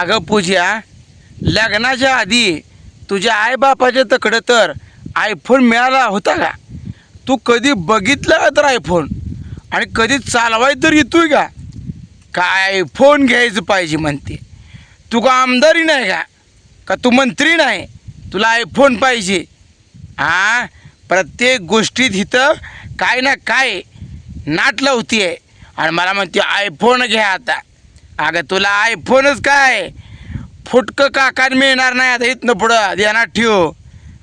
अगं पूजा लग्नाच्या आधी तुझ्या आईबापाच्या तकडं तर आयफोन मिळाला होता का? तू कधी बघितला का तर आयफोन आणि कधी चालवाय तर येतोय का? काय फोन घ्यायचं पाहिजे म्हणते. तू का आमदारी नाही का? का तू मंत्री नाही? तुला आयफोन पाहिजे. हा प्रत्येक गोष्टीत इथं काय ना काय नाट लावती आहे आणि मला म्हणते आयफोन घ्या आता. अगं तुला आयफोनच काय? फुटकं काकान मिळणार नाही आता इथनं पुढं. ध्यानात ठेव.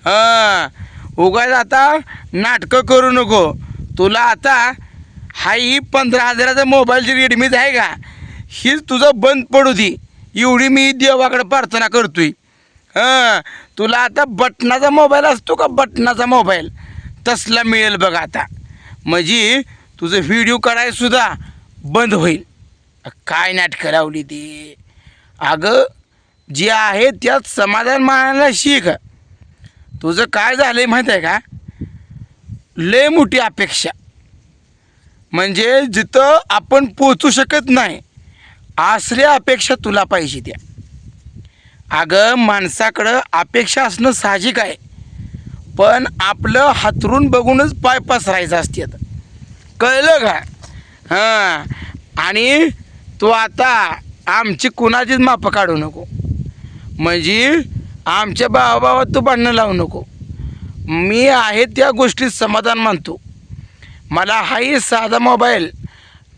हां. उगाच आता नाटकं करू नको. तुला आता हा ही पंधरा हजाराचा मोबाईलची रेडमीच आहे का? हीच तुझं बंद पडू दे. एवढी मी देवाकडे प्रार्थना करतोय. हां. तुला आता बटनाचा मोबाईल असतो का बटनाचा मोबाईल? तसला मिळेल बघ आता. म्हणजे तुझं व्हिडिओ काढायसुद्धा बंद होईल. काय नाटकं लावली ती? अगं जे आहे त्यात समाधान मानायला शिक. तुझं काय झालं आहे माहीत आहे का? लय मोठी अपेक्षा. म्हणजे जिथं आपण पोचू शकत नाही असल्या अपेक्षा तुला पाहिजे त्या. अगं माणसाकडं अपेक्षा असणं साहजिक आहे. पण आपलं हातरून बघूनच पाय पसरायचं असते कळलं का? हां. आणि तू आता आमची कुणाचीच मापं काढू नको. म्हणजे आमच्या भावाभावात तू भांडणं लावू नको. मी आहे त्या गोष्टीत समाधान मानतो. मला हाही साधा मोबाईल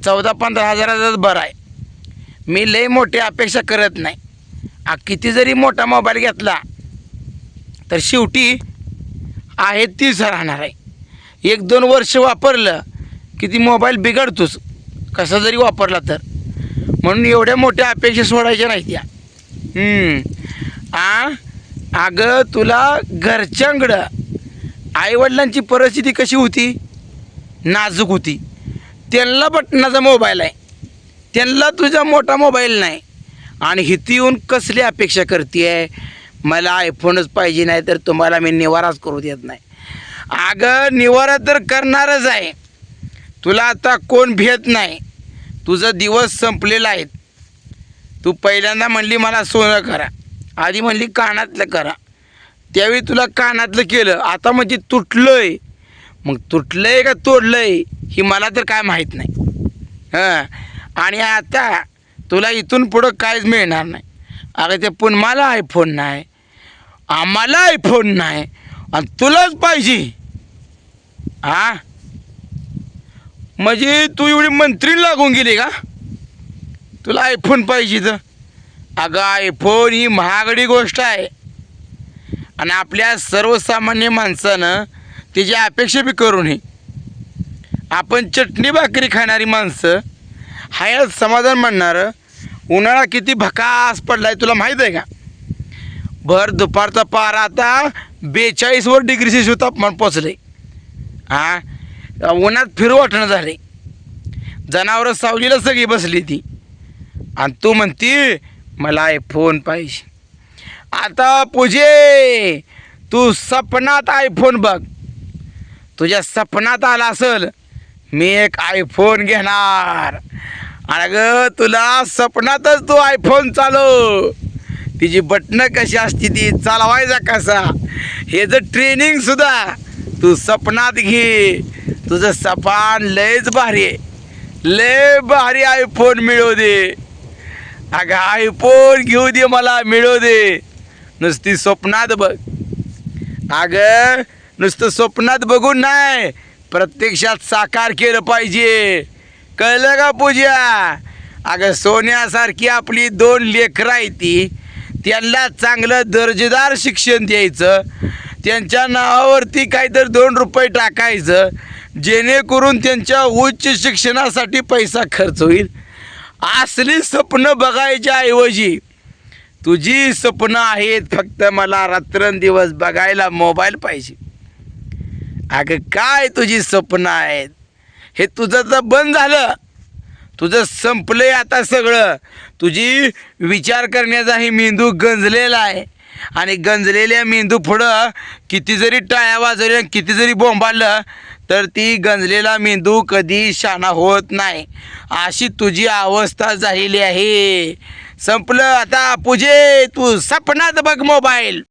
चौदा पंधरा हजाराचाच बरा आहे. मी लई मोठी अपेक्षा करत नाही. आ किती जरी मोठा मोबाईल घेतला तर शेवटी आहे तीच राहणार आहे. एक दोन वर्ष वापरलं की ती मोबाईल बिघडतोच. कसा जरी वापरला तर. म्हणून एवढ्या मोठ्या अपेक्षा सोडायच्या नाही त्या आ? अगं तुला घरच्यांकडं आईवडिलांची परिस्थिती कशी होती? नाजूक होती. त्यांना बटनाचा मोबाईल आहे. त्यांना तुझा मोठा मोबाईल नाही. आणि इथे येऊन कसली अपेक्षा करते आहे मला आयफोनच पाहिजे नाही तर तुम्हाला मी निवाराच करू देत नाही. अगं निवारा तर करणारच आहे. तुला आता कोण भेट नाही. तुझं दिवस संपलेला आहे. तू पहिल्यांदा म्हणली मला सोनं करा. आधी म्हणली कानातलं करा. त्यावेळी तुला कानातलं केलं. आता म्हणजे तुटलं आहे मग तुटलं आहे का तोडलं आहे ही मला तर काय माहीत नाही. हां. आणि आता तुला इथून पुढं काहीच मिळणार नाही. अगं ते पण मला आयफोन नाही. आम्हाला आयफोन नाही. आणि तुलाच पाहिजे. हां म्हणजे तू एवढी मंत्री लागून गेली का? तुला आयफोन पाहिजे तर. अगं आयफोन ही महागडी गोष्ट आहे. आणि आपल्या सर्वसामान्य माणसानं त्याची अपेक्षा बी करू नये आपण चटणी भाकरी खाणारी माणसं हायात समाधान म्हणणारं उन्हाळा किती भकास पडला आहे तुला माहीत आहे का? भर दुपारचा पारा आता बेचाळीसवर डिग्री सेल्सिअस तापमान पोचलं आहे हां उन्हात फिरू वाटणं झाले. जनावरं सावलीला सगळी बसली ती. आणि तू म्हणती मला आयफोन पाहिजे. आता पूजे तू सपनात आयफोन बघ. तुझ्या सपनात आला असल मी एक आयफोन घेणार. आणि ग तुला सपनातच तू आयफोन चालव. तिची बटणं कशी असते ती चालवायचा कसा? हे जर ट्रेनिंग सुद्धा तू सपनात घे. तुझं सपान लयच भारी आहे. लय भारी आयफोन मिळू दे. अगं आयफोन घेऊ दे मला मिळू दे. नुसती स्वप्नात बघ. अगं नुसतं स्वप्नात बघून नाही प्रत्यक्षात साकार केलं पाहिजे. कळलं का पूजा? अगं सोन्यासारखी आपली दोन लेकरं आहे ती. त्यांना चांगलं दर्जेदार शिक्षण द्यायचं. त्यांच्या नावावरती काहीतरी दोन रुपये टाकायचं. जेणेकरून त्यांच्या उच्च शिक्षणासाठी पैसा खर्च होईल. असली स्वप्न बघायच्या ऐवजी तुझी स्वप्न आहेत फक्त मला रात्रंदिवस बघायला मोबाईल पाहिजे. अगं काय तुझी स्वप्न आहेत? हे तुझं तर बंद झालं. तुझं संपलंय आता सगळं. तुझी विचार करण्याचाही मेंदू गंजलेला आहे. आणि गंजलेल्या मेंदू पुढं किती जरी टाळ्या वाजवल्या किती जरी बोंबाडलं तर ती गंजलेला मेंदू कधी शाणा होत नाही. अशी तुझी अवस्था झालेली आहे. संपलं आता पूजे तू सपनात बघ मोबाईल.